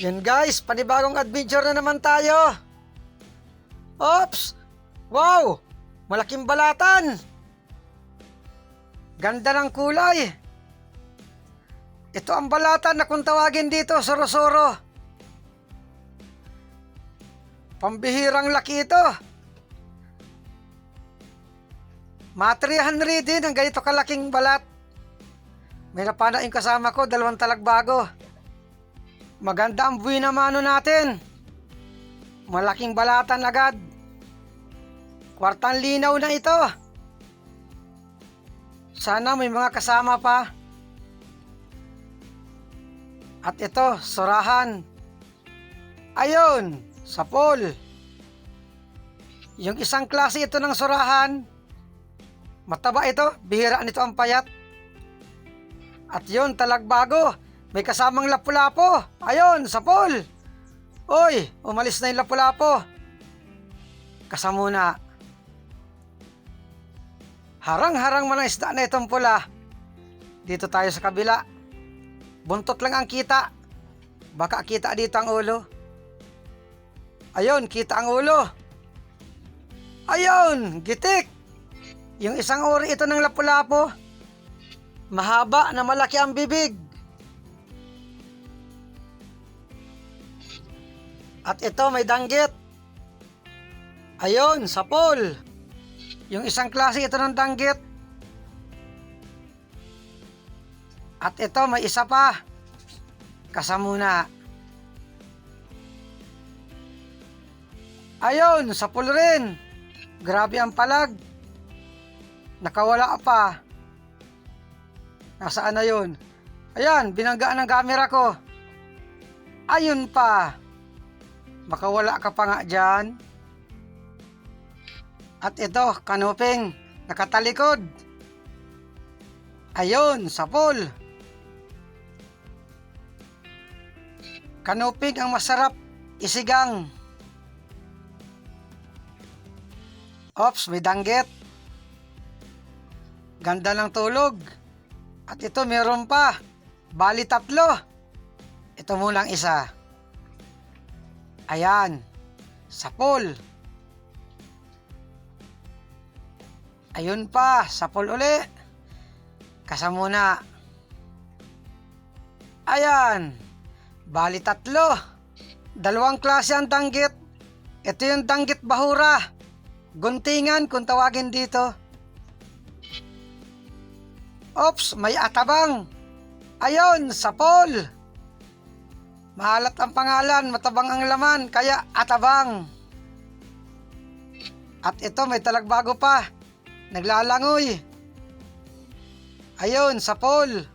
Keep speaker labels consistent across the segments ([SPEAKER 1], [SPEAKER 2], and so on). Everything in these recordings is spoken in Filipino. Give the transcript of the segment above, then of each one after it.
[SPEAKER 1] Yan guys, panibagong adventure na naman tayo. Ops! Wow! Malaking balatan! Ganda ng kulay. Ito ang balatan na kung tawagin dito, soro-soro. Pambihirang laki ito. Matrihan din ang ganito kalaking balat. May napana yung kasama ko, dalawang talagbago. Maganda ang buwi na mano natin. Malaking balatan agad. Kwartang linaw na ito. Sana may mga kasama pa. At ito, surahan. Ayun, sapol. Yung isang klase ito ng surahan, mataba ito, bihira nito ang payat. At yun, talagbago. May kasamang lapu-lapo. Ayun, sapol. Oy, umalis na yung lapu-lapo. Kasamuna. Harang-harang man ang isda na itong pula. Dito tayo sa kabila. Buntot lang ang kita. Baka kita dito ang ulo. Ayun, kita ang ulo. Ayun, gitik. Yung isang uri ito ng lapu-lapo. Mahaba na malaki ang bibig. At ito may danggit. Ayun, sapol. Yung isang klase ito ng danggit. At ito may isa pa. Kasamuna. Ayun, sapol rin. Grabe ang palag. Nakawala pa. Nasaan na yun? Ayan, binanggaan ng camera ko. Ayun pa. Makawala ka pa nga dyan. At ito, kanuping, nakatalikod. Ayun, sapol. Kanuping ang masarap, isigang. Ops, may danggit. Ganda ng tulog. At ito meron pa. Bali tatlo. Ito mulang isa. Ayan. Sapol. Ayun pa. Sapol uli. Kasamuna. Ayan. Bali tatlo. Dalawang klase ang danggit. Ito yung danggit bahura. Guntingan kung tawagin dito. Ops, may atabang. Ayon, sapol. Mahalat ang pangalan, matabang ang laman, kaya atabang. At ito, may talagbago pa. Naglalangoy. Ayon, sapol.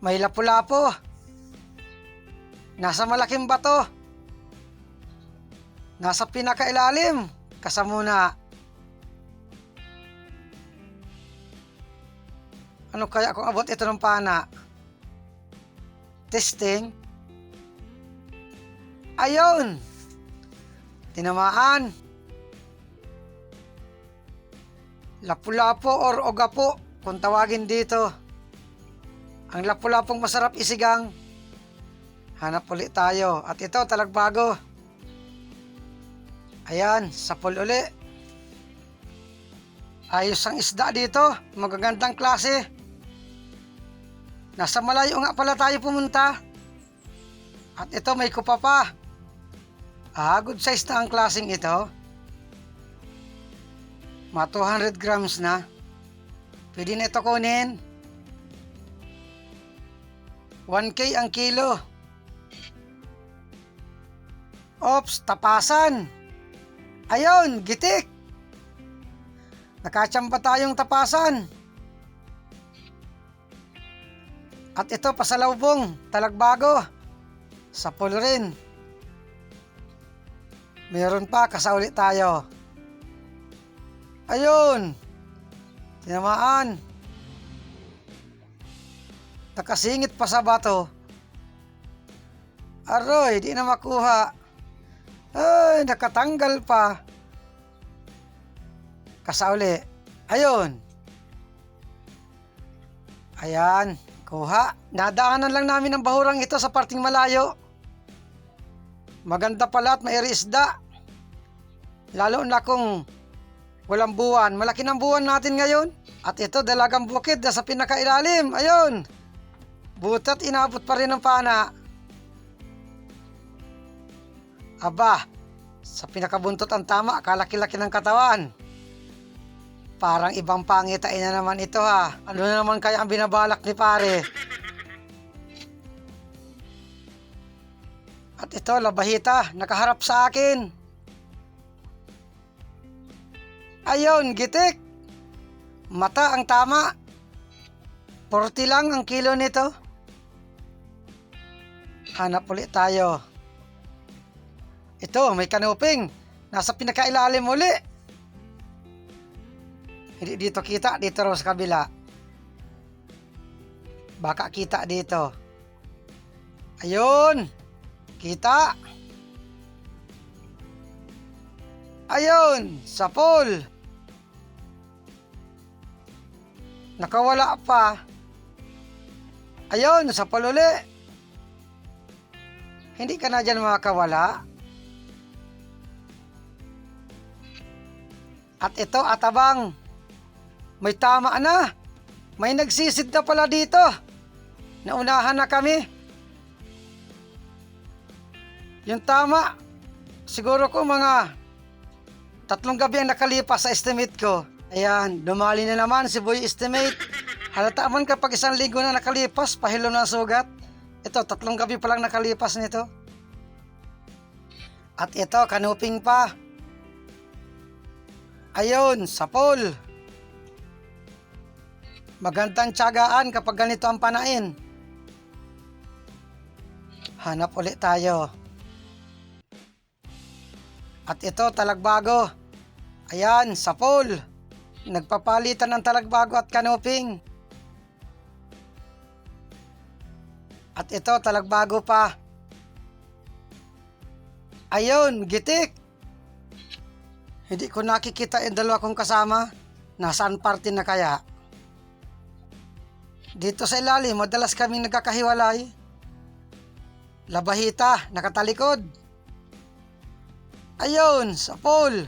[SPEAKER 1] May lapu-lapo. Nasa malaking bato. Nasa pinakailalim. Kasamuna. Ano kaya kung abot ito ng pana? Testing. Ayun. Tinamaan. Lapu-lapo or ogapo kung tawagin dito. Ang lapu-lapong masarap isigang. Hanap ulit tayo. At ito talagbago. Ayan, sapol uli. Ayos ang isda dito. Magagandang klase. Nasa malayo nga pala tayo pumunta. At ito may kupa pa. Ah, good size na ang klaseng ito. Mga 200 grams na. Pwede na ito kunin. 1K ang kilo. Ops, tapasan. Ayun, gitik. Nakachamba tayong tapasan. At ito, pasalawbong, talagbago. Sapol rin. Meron pa, kasauli tayo. Ayun. Tinamaan. Nakasingit pa sa bato. Aroy, di na makuha. Ay, nakatanggal pa. Kasauli. Ayun. Ayan, Kuha, nadaanan lang namin ang bahurang ito sa parting malayo. Maganda pala at may isda. Lalo na kung walang buwan. Malaki ng buwan natin ngayon. At ito, dalagang bukid na sa pinakailalim. Ayun. Butat inabot pa rin ng pana. Aba, sa pinakabuntot ang tama, kalaki-laki ng katawan. Parang ibang pangitain na naman ito ha. Ano na naman kaya ang binabalak ni pare? At ito, labahita, nakaharap sa akin. Ayun, gitik. Mata ang tama. 40 lang ang kilo nito. Hanap ulit tayo. Ito, may kanuping. Nasa pinakailalim uli. Hindi dito kita, dito raw sa kabila. Baka kita dito. Ayun. Kita. Ayun, sa pool. Nakawala pa. Ayun, sa pool uli. Hindi ka na dyan makakawala. At ito, atabang. May tama na. May nagsisid na pala dito. Naunahan na kami. Yung tama, siguro ko mga tatlong gabi ang nakalipas sa estimate ko. Ayan, dumali na naman si Boy Estimate. Halata man kapag isang linggo na nakalipas, pahilo na sugat. Ito, tatlong gabi pa lang nakalipas nito. At ito, kanuping pa. Ayun, sa pool. Magandang tiyagaan kapag ganito ang panain. Hanap ulit tayo. At ito, talagbago. Ayan, sa pool. Nagpapalitan ng talagbago at kanuping. At ito, talagbago pa. Ayun, gitik. Hindi ko nakikita yung dalawa kong kasama. Nasaan parte na kaya? Dito sa ilalim, madalas kaming nagkakahiwalay. Labahita, nakatalikod. Ayun, sa pool.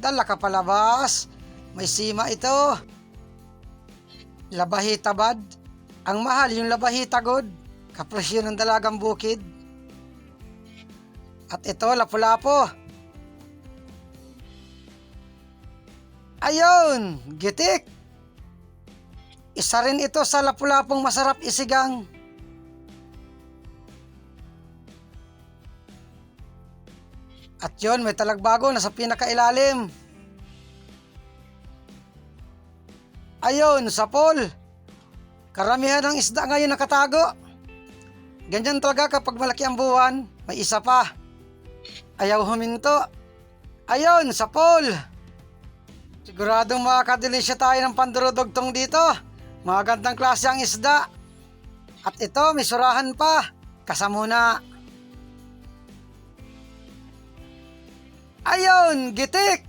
[SPEAKER 1] Dala ka palabas. May sima ito. Labahita bad. Ang mahal yung labahita god. Kapresyo ng dalagang bukid. At ito, lapu-lapo. Ayun, gitik. Isa rin ito sa lapu-lapong masarap isigang. At yun, may talagbago na sa pinakailalim. Ayun, sa pool. Karamihan ng isda ngayon nakatago. Ganyan talaga kapag malaki ang buwan, may isa pa. Ayaw huminto. Ayun, sa pool. Siguradong makakadilisya tayo ng pandurudugtong dito. Magandang klase ang isda. At ito, may surahan pa. Kasamuna. Ayun, gitik.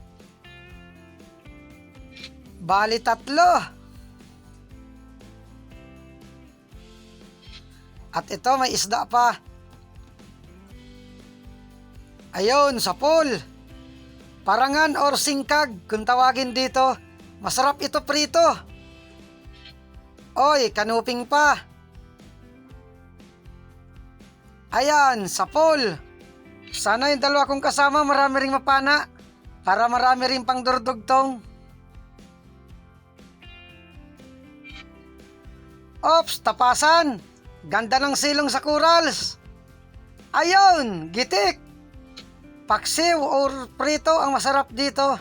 [SPEAKER 1] Bali tatlo. At ito, may isda pa. Ayun, sa pool. Parangan or singkag, kung tawagin dito. Masarap ito prito. Oy, kanuping pa. Ayan, sa pool. Sana yung dalawa kong kasama marami ring mapana. Para marami ring pang durdugtong. Ops, tapasan. Ganda ng silong sa corals. Ayun, gitik. Paksiw or prito ang masarap dito.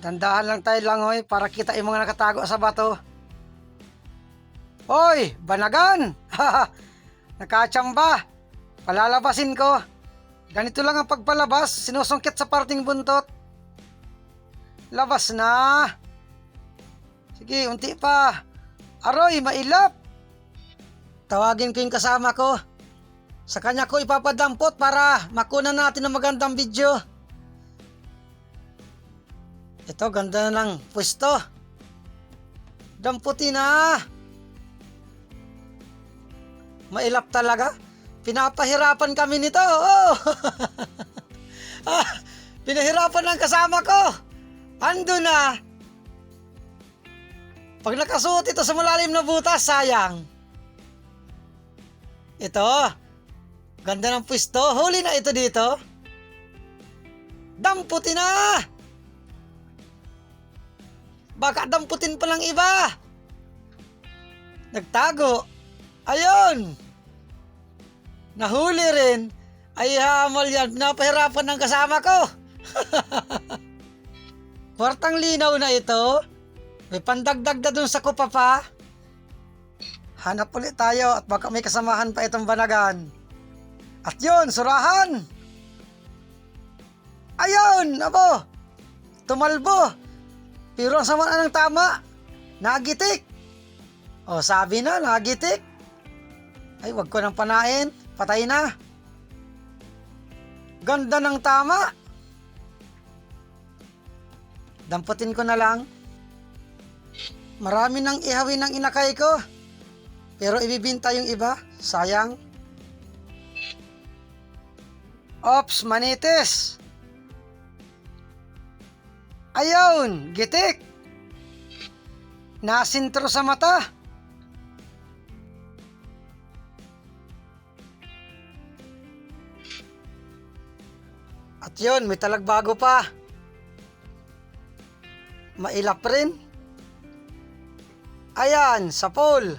[SPEAKER 1] Dandahan lang tayo langoy para kita yung mga nakatago sa bato. Hoy, banagan! Nakachamba! Palalabasin ko. Ganito lang ang pagpalabas, sinusungkit sa parting buntot. Labas na. Sige, unti pa. Aroy, mailap. Tawagin ko yung kasama ko. Sa kanya ko ipapadampot para makuna natin ng magandang video. Ito, ganda na ng pwesto. Damputi na. Mailap talaga. Pinapahirapan kami nito. Oh. ah, pinahirapan ng kasama ko. Ando na. Pag nakasuot ito sa malalim na butas, sayang. Ito. Ganda ng pwesto. Huli na ito dito. Damputi na. Baka damputin pa lang iba. Nagtago. Ayun. Nahuli rin. Ay hamal yan. Napahirapan ng kasama ko. Kwartang linaw na ito. May pandagdag na dun sa kupa pa. Hanap ulit tayo at baka may kasamahan pa itong banagan. At yun, surahan. Ayun, abo. Tumalbo. Pero ang sama na ng tama. Nagitik. O sabi na, nagitik. Ay, wag ko nang panain. Patay na. Ganda ng tama. Damputin ko na lang. Marami nang ihawin ng inakay ko. Pero ibibinta yung iba. Sayang. Ops, manitis. Ayun, gitik. Nasintro sa mata. Yun, may talagbago pa. Mailap rin. Ayan, sa pool.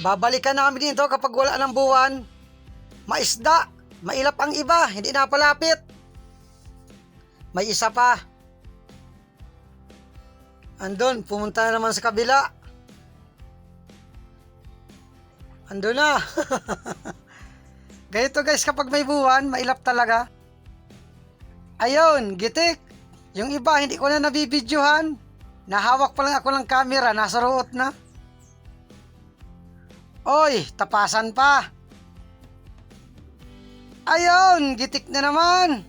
[SPEAKER 1] Babalikan namin dito kapag wala ng buwan. Maisda. Mailap ang iba, hindi napalapit. May isa pa. Andun, pumunta na naman sa kabila. Andun na. Ganito guys, kapag may buwan, mailap talaga. Ayun, gitik. Yung iba, hindi ko na nabibidyohan. Nahawak pa lang ako ng camera, nasa root na. Oy, tapasan pa. Ayun, gitik na naman.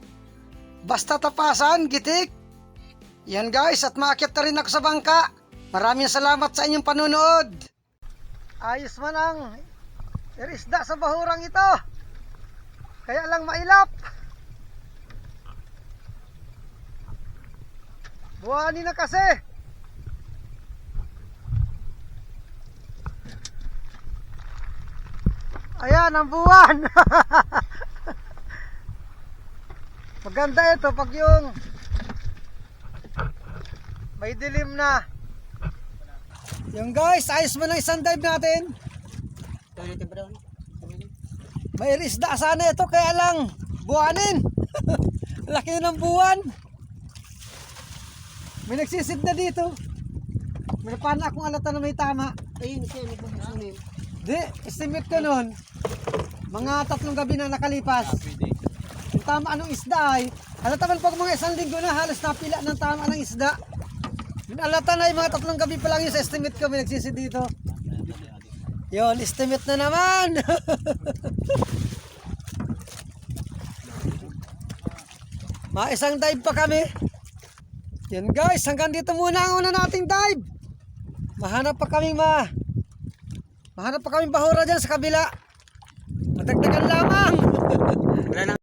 [SPEAKER 1] Basta tapasan, gitik. Yan guys, at maakyat na rin ako sa bangka. Maraming salamat sa inyong panunood. Ayos man ang irisda sa bahurang ito. Kaya lang mailap. Buwani na kasi. Ayan ang buwan. Maganda ito pag yung may dilim na. Yung guys, ayos mo ng isang dive natin. May isda sana ito kaya lang buwanin. Laki ng buwan. May nagsisid na dito. May napana akong alata na may tama.
[SPEAKER 2] Ayun siya, nagpapasunin.
[SPEAKER 1] Di, estimate ko noon. Mga tatlong gabi na nakalipas. Yung tama anong isda ay, halata man pag mga isang linggo na halos napila ng tama ng isda. Yung alata na yung mga tatlong gabi pa lang yung sa estimate ko, may nagsisid dito. Yon, estimate na naman. mga isang dive pa kami. Yan guys, hanggang dito muna ang una nating dive. Mahanap pa kami ma. Mahanap pa kami bahura dyan sa kabila. Matagdagan lamang.
[SPEAKER 2] Wala.